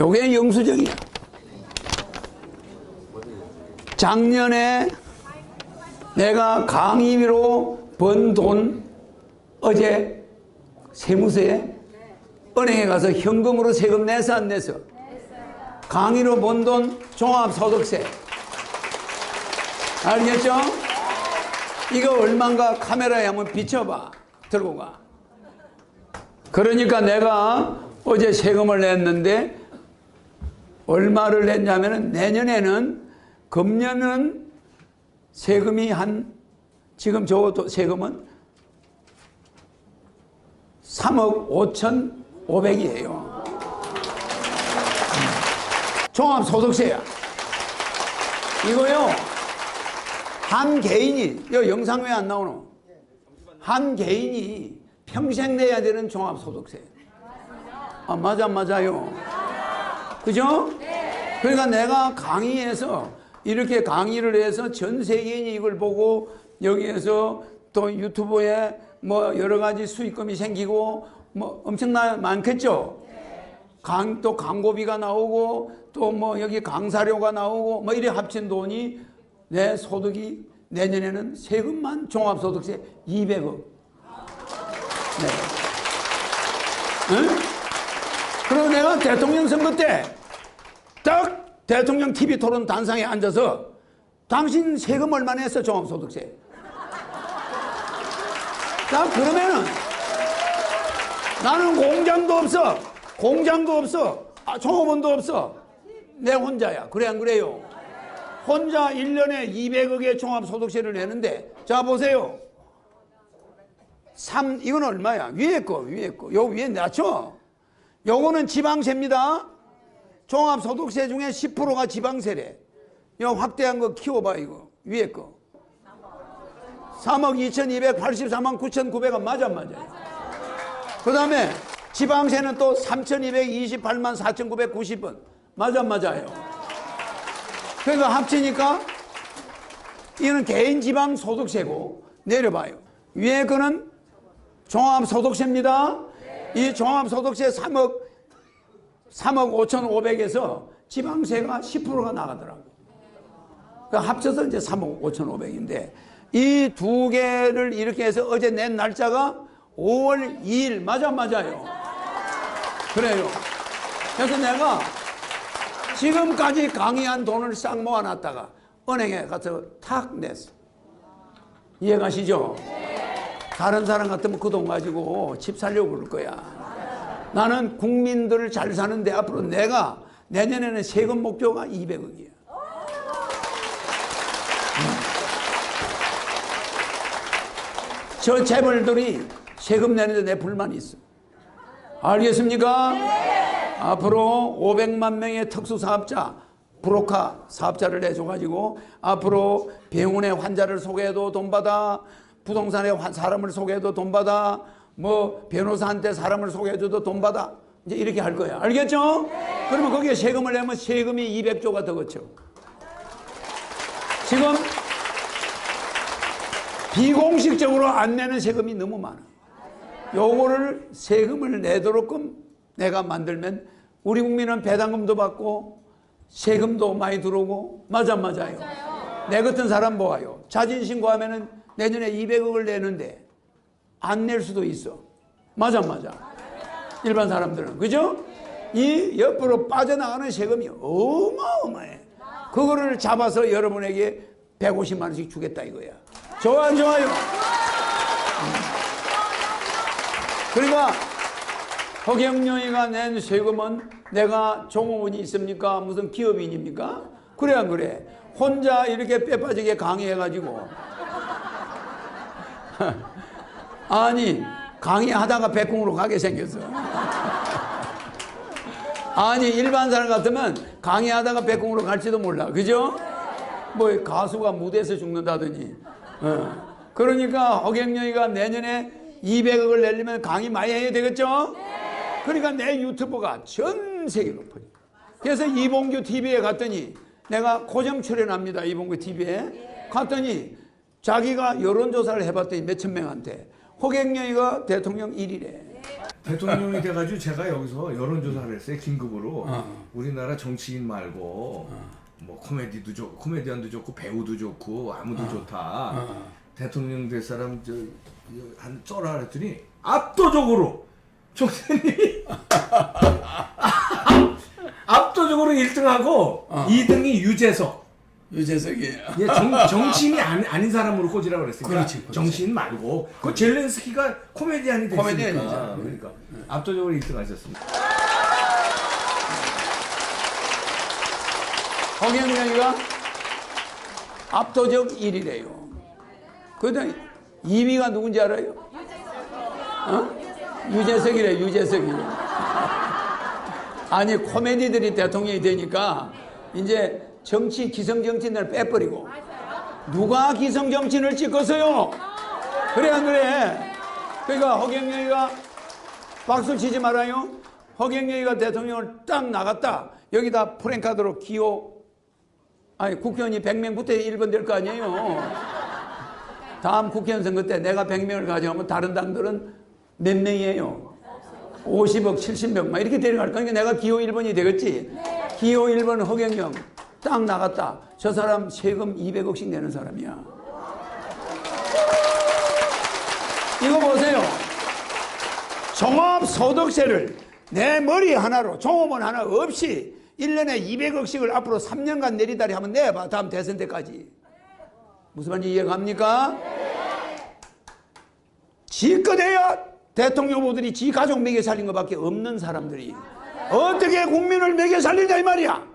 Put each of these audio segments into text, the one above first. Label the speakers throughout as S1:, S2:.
S1: 요게 영수증이야. 작년에 내가 강의비로 번 돈 어제 세무서에 은행에 가서 현금으로 세금 내서 안 내서 강의로 번 돈 종합소득세 알겠죠? 이거 얼마인가 카메라에 한번 비춰봐 들고 가 그러니까 내가 어제 세금을 냈는데 얼마를 냈냐면은 내년에는 금년은 세금이 한 지금 저 세금은 3억 5천 5백이에요. 종합소득세야. 이거요. 한 개인이, 여 영상 왜 안 나오노? 한 개인이 평생 내야 되는 종합소득세. 아, 맞아, 맞아요. 그죠? 그러니까 내가 강의에서 이렇게 강의를 해서 전 세계인이 이걸 보고 여기에서 또 유튜브에 뭐 여러 가지 수익금이 생기고 뭐 엄청나 많겠죠? 강, 또 광고비가 나오고 또 뭐 여기 강사료가 나오고 뭐 이래 합친 돈이 내 소득이 내년에는 세금만 종합소득세 200억. 네. 응? 대통령 선거 때 딱 대통령 TV 토론 단상에 앉아서 당신 세금 얼마 냈어 종합소득세? 자 그러면은 나는 공장도 없어 공장도 없어 아, 종업원도 없어 내 혼자야 그래 안 그래요? 혼자 1년에 200억의 종합소득세를 내는데 자 보세요 3 이건 얼마야? 위에 거 위에 거요 위에 낮춰 요거는 지방세입니다. 종합소득세 중에 10%가 지방세래. 요 확대한 거 키워봐 이거. 위에 거. 3억 2284만 9,900원. 맞아 안 맞아? 그 다음에 지방세는 또 3,228만 4,990원. 맞아 안 맞아요? 그러니까 합치니까 이거는 개인 지방 소득세고 내려봐요. 위에 거는 종합소득세입니다 이 종합소득세 3억 3억 5,500에서 지방세가 10%가 나가더라고 그 합쳐서 이제 3억 5,500인데 이 두 개를 이렇게 해서 어제 낸 날짜가 5월 2일 맞아 맞아요. 그래요. 그래서 내가 지금까지 강의한 돈을 싹 모아놨다가 은행에 가서 탁 냈어. 이해 가시죠? 다른 사람 같으면 그 돈 가지고 집 살려고 그럴 거야. 나는 국민들을 잘 사는데 앞으로 내가 내년에는 세금 목표가 200억이야. 저 재벌들이 세금 내는데 내 불만이 있어. 알겠습니까? 앞으로 500만 명의 특수사업자, 브로카 사업자를 내줘가지고 앞으로 병원에 환자를 소개해도 돈 받아, 부동산에 환- 사람을 소개해도 돈 받아, 뭐 변호사한테 사람을 소개해줘도 돈 받아. 이제 이렇게 할 거야. 알겠죠? 그러면 거기에 세금을 내면 세금이 200조가 더 거쳐. 지금 비공식적으로 안 내는 세금이 너무 많아. 요거를 세금을 내도록끔 내가 만들면 우리 국민은 배당금도 받고 세금도 많이 들어오고 맞아 안 맞아요. 내 같은 사람 뭐예요? 자진 신고하면은 내년에 200억을 내는데 안 낼 수도 있어. 맞아 안 맞아. 일반 사람들은 그죠? 이 옆으로 빠져나가는 세금이 어마어마해. 그거를 잡아서 여러분에게 150만 원씩 주겠다 이거야. 좋아 안 좋아요? 그러니까 허경영이가 낸 세금은 내가 종업원이 있습니까? 무슨 기업인입니까? 그래 안 그래? 혼자 이렇게 빼빠지게 강의해가지고 아니 강의하다가 백궁으로 가게 생겼어 아니 일반 사람 같으면 강의하다가 백궁으로 갈지도 몰라 그죠? 뭐 가수가 무대에서 죽는다더니 어. 그러니까 허경영이가 내년에 200억을 내려면 강의 많이 해야 되겠죠? 그러니까 내 유튜브가 전 세계로 퍼져. 그래서 이봉규 TV에 갔더니 내가 고정 출연합니다. 이봉규 TV에 갔더니 자기가 여론조사를 해봤더니 몇천 명한테 허경영이가 대통령 1위래.
S2: 대통령이 돼가지고 제가 여기서 여론조사를 했어요 긴급으로
S1: 어.
S2: 우리나라 정치인 말고 뭐 코미디도 좋 코미디언도 좋고 배우도 좋고 아무도 좋다
S1: 어.
S2: 대통령 될 사람 저한 쩌라 그랬더니 압도적으로 총선이 압도적으로 1등하고
S1: 어.
S2: 2등이 유재석
S1: 유재석이
S2: 얘 정, 정치인이 아니, 아닌 사람으로 꽂으라고 그랬으니까
S1: 그렇지, 그렇지.
S2: 정치인 말고 그 젤렌스키가 코미디언이 됐으니까
S1: 코미디언이죠.
S2: 그러니까 압도적으로 1등 하셨습니다
S1: 허경영이가 압도적 1위래요. 그다음 2위가 누군지 알아요? 어? 유재석이래 유재석이. 아니 코미디들이 대통령이 되니까 이제 정치 기성 정치인을 빼버리고 누가 기성 정치인을 찍었어요? 그래 안 그래? 그러니까 허경영이가 박수 치지 말아요. 허경영이가 대통령을 딱 나갔다. 여기다 프랭카드로 기호 아니 국회의원이 100명 붙어 1번 될 거 아니에요. 다음 국회의원 선거 때 내가 100명을 가져가면 다른 당들은 몇 명이에요? 50억, 70명 막 이렇게 데려갈 거니까 내가 기호 1번이 되겠지. 기호 1번 허경영 딱 나갔다. 저 사람 세금 200억씩 내는 사람이야. 이거 보세요. 종합소득세를 내 머리 하나로 종업원 하나 없이 1년에 200억씩을 앞으로 3년간 내리다리 한번 내봐. 다음 대선 때까지. 무슨 말인지 이해 갑니까? 지껏해야 대통령 후보들이 지 가족 먹여 살린 것밖에 없는 사람들이 어떻게 국민을 먹여 살리냐 이 말이야.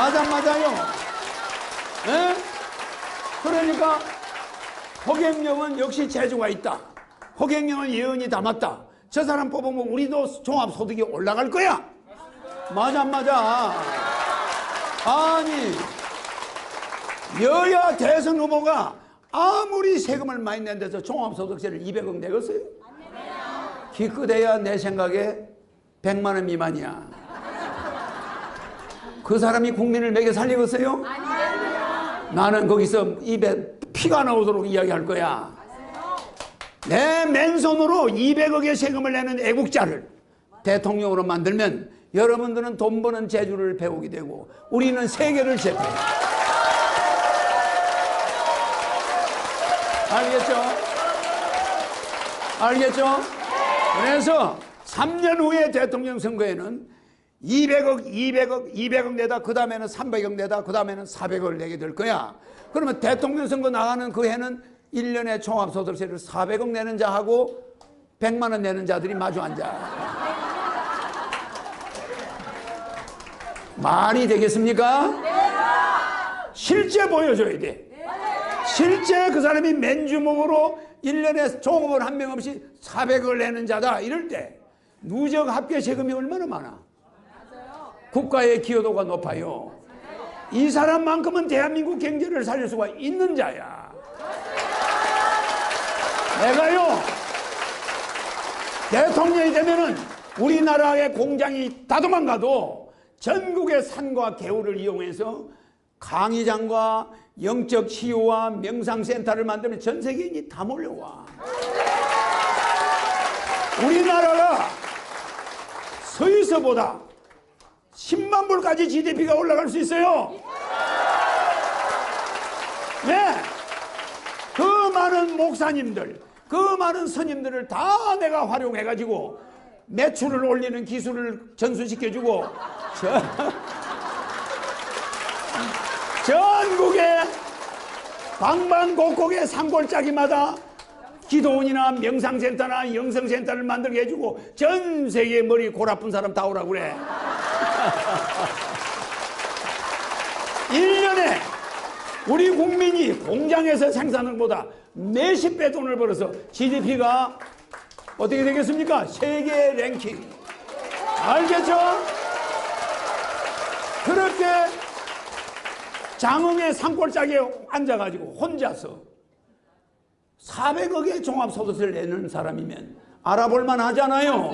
S1: 맞아 맞아요. 예? 그러니까 허경영은 역시 재주가 있다. 허경영은 예언이 담았다. 저 사람 뽑으면 우리도 종합소득이 올라갈 거야. 맞아, 맞아. 아니, 여야 대선 후보가 아무리 세금을 많이 낸 데서 종합소득세를 200억 내겠어요? 기껏해야 내 생각에 100만 원 미만이야. 그 사람이 국민을 먹여 살리겠어요? 나는 거기서 입에 피가 나오도록 이야기할 거야. 내 맨손으로 200억의 세금을 내는 애국자를 대통령으로 만들면 여러분들은 돈 버는 재주를 배우게 되고 우리는 세계를 제패. 알겠죠? 알겠죠? 그래서 3년 후에 대통령 선거에는 200억, 200억, 200억 내다 그 다음에는 300억 내다 그 다음에는 400억을 내게 될 거야. 그러면 대통령 선거 나가는 그 해는 1년에 종합소득세를 400억 내는 자하고 100만 원 내는 자들이 마주 앉아. 말이 되겠습니까? 실제 보여줘야 돼. 실제 그 사람이 맨주먹으로 1년에 종업원 한 명 없이 400억을 내는 자다. 이럴 때 누적 합계 세금이 얼마나 많아? 국가의 기여도가 높아요. 이 사람만큼은 대한민국 경제를 살릴 수가 있는 자야. 내가요, 대통령이 되면은 우리나라의 공장이 다 도망가도 전국의 산과 개울을 이용해서 강의장과 영적 치유와 명상센터를 만들면 전 세계인이 다 몰려와. 우리나라가 스위스보다 10만 불까지 GDP가 올라갈 수 있어요. 네. 그 많은 목사님들, 그 많은 스님들을 다 내가 활용해가지고 매출을 올리는 기술을 전수시켜주고 저, 전국의 방방곡곡의 산골짜기마다 기도원이나 명상센터나 영성센터를 만들게 해주고 전 세계 머리 골 아픈 사람 다 오라고 그래. 1년에 우리 국민이 공장에서 생산한 것보다 몇십 배 돈을 벌어서 GDP가 어떻게 되겠습니까? 세계 랭킹. 알겠죠? 그렇게 장흥의 산골짜기에 앉아가지고 혼자서 400억의 종합소득세를 내는 사람이면 알아볼 만 하잖아요.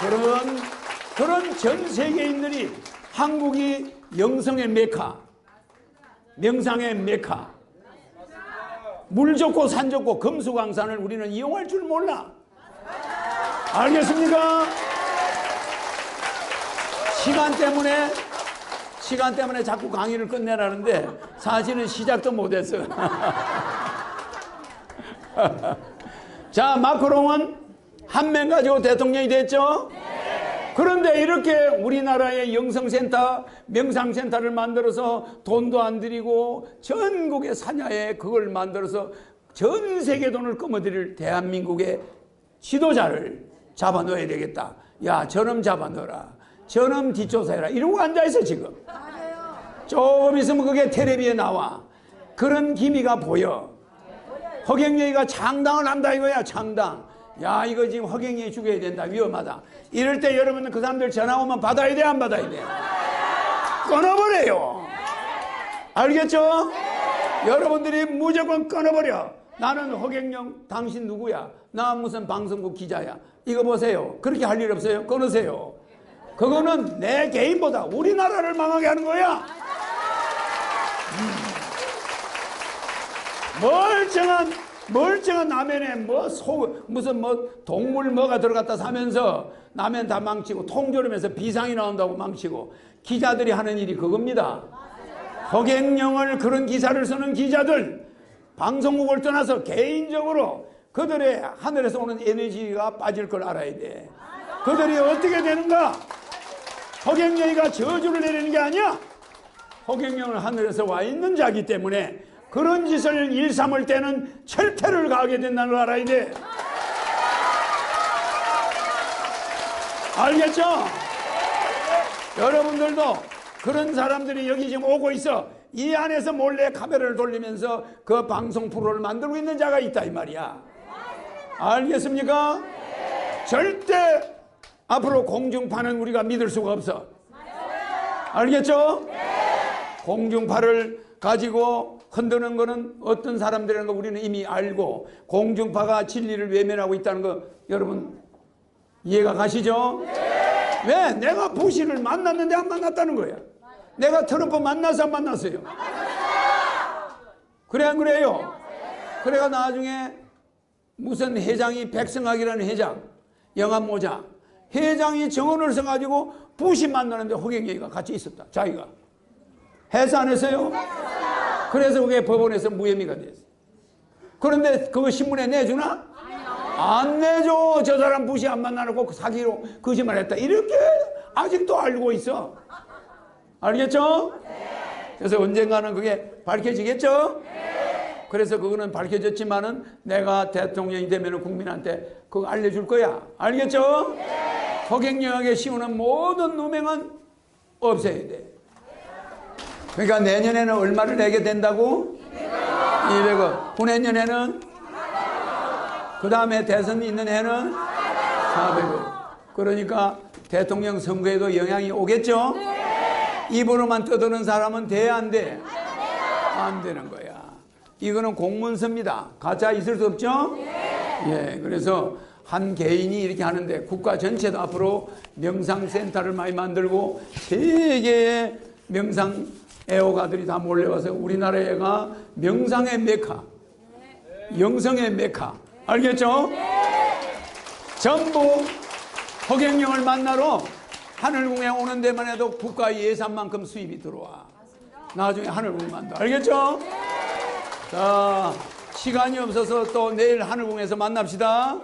S1: 그런, 그런 전 세계인들이 한국이 영성의 메카, 명상의 메카, 물 좋고 산 좋고 금수강산을 우리는 이용할 줄 몰라. 알겠습니까? 시간 때문에 시간 때문에 자꾸 강의를 끝내라는데 사실은 시작도 못했어. 자 마크롱은 한 명 가지고 대통령이 됐죠. 그런데 이렇게 우리나라의 영성센터, 명상센터를 만들어서 돈도 안 들이고 전국의 사냐에 그걸 만들어서 전 세계 돈을 꺼머들일 대한민국의 지도자를 잡아 넣어야 되겠다. 야, 저놈 잡아 넣어라. 저놈 뒷조사해라. 이러고 앉아있어, 지금. 조금 있으면 그게 텔레비에 나와. 그런 기미가 보여. 허경영이가 창당을 한다 이거야, 창당. 야, 이거 지금 허경영이 죽여야 된다. 위험하다. 이럴 때 여러분은 그 사람들 전화 오면 받아야 돼, 안 받아야 돼? 끊어버려요. 알겠죠? 여러분들이 무조건 끊어버려. 나는 허경영, 당신 누구야? 나 무슨 방송국 기자야. 이거 보세요. 그렇게 할 일 없어요. 끊으세요. 그거는 내 개인보다 우리나라를 망하게 하는 거야. 멀쩡한 멀쩡한 라면에 뭐 소 무슨 뭐 동물 뭐가 들어갔다 사면서 라면 다 망치고 통조림에서 비상이 나온다고 망치고 기자들이 하는 일이 그겁니다. 허경영을 그런 기사를 쓰는 기자들 방송국을 떠나서 개인적으로 그들의 하늘에서 오는 에너지가 빠질 걸 알아야 돼. 그들이 어떻게 되는가? 허경영이가 저주를 내리는 게 아니야. 허경영은 하늘에서 와 있는 자기 때문에 그런 짓을 일삼을 때는 철퇴를 가하게 된다는 걸 알아야 돼. 알겠죠? 여러분들도 그런 사람들이 여기 지금 오고 있어. 이 안에서 몰래 카메라를 돌리면서 그 방송 프로를 만들고 있는 자가 있다 이 말이야. 알겠습니까? 절대 앞으로 공중파는 우리가 믿을 수가 없어. 알겠죠? 공중파를 가지고 흔드는 거는 어떤 사람들이라는 거 우리는 이미 알고 공중파가 진리를 외면하고 있다는 거 여러분 이해가 가시죠? 왜? 내가 부시를 만났는데 안 만났다는 거야. 내가 트럼프 만나서 안 만났어요. 그래 안 그래요? 그래가 나중에 무슨 회장이 백성학이라는 회장 영암 모자 회장이 정원을 써가지고 부시 만나는데 허경영이가 같이 있었다. 자기가 해서 안 했어요? 그래서 그게 법원에서 무혐의가 됐어요. 그런데 그거 신문에 내주나? 안 내줘. 저 사람 부시 안 만나놓고 사기로 거짓말 했다. 이렇게 아직도 알고 있어. 알겠죠? 그래서 언젠가는 그게 밝혀지겠죠? 그래서 그거는 밝혀졌지만은 내가 대통령이 되면 국민한테 그거 알려줄 거야. 알겠죠? 허경영에게 씌우는 모든 누명은 없애야 돼. 그러니까 내년에는 얼마를 내게 된다고? 200억. 후내년에는? 그 다음에 대선 있는 해는? 400억. 그러니까 대통령 선거에도 영향이 오겠죠? 입으로만 떠드는 사람은 돼, 안 돼? 안 되는 거야. 이거는 공문서입니다. 가짜 있을 수 없죠? 예, 그래서 한 개인이 이렇게 하는데 국가 전체도 앞으로 명상센터를 많이 만들고 세계의 명상 애호가들이 다 몰려와서 우리나라가 명상의 메카, 영성의 메카, 알겠죠? 전부 허경영을 만나러 하늘궁에 오는 데만 해도 국가 예산만큼 수입이 들어와. 나중에 하늘궁 만다. 알겠죠? 자, 시간이 없어서 또 내일 하늘궁에서 만납시다.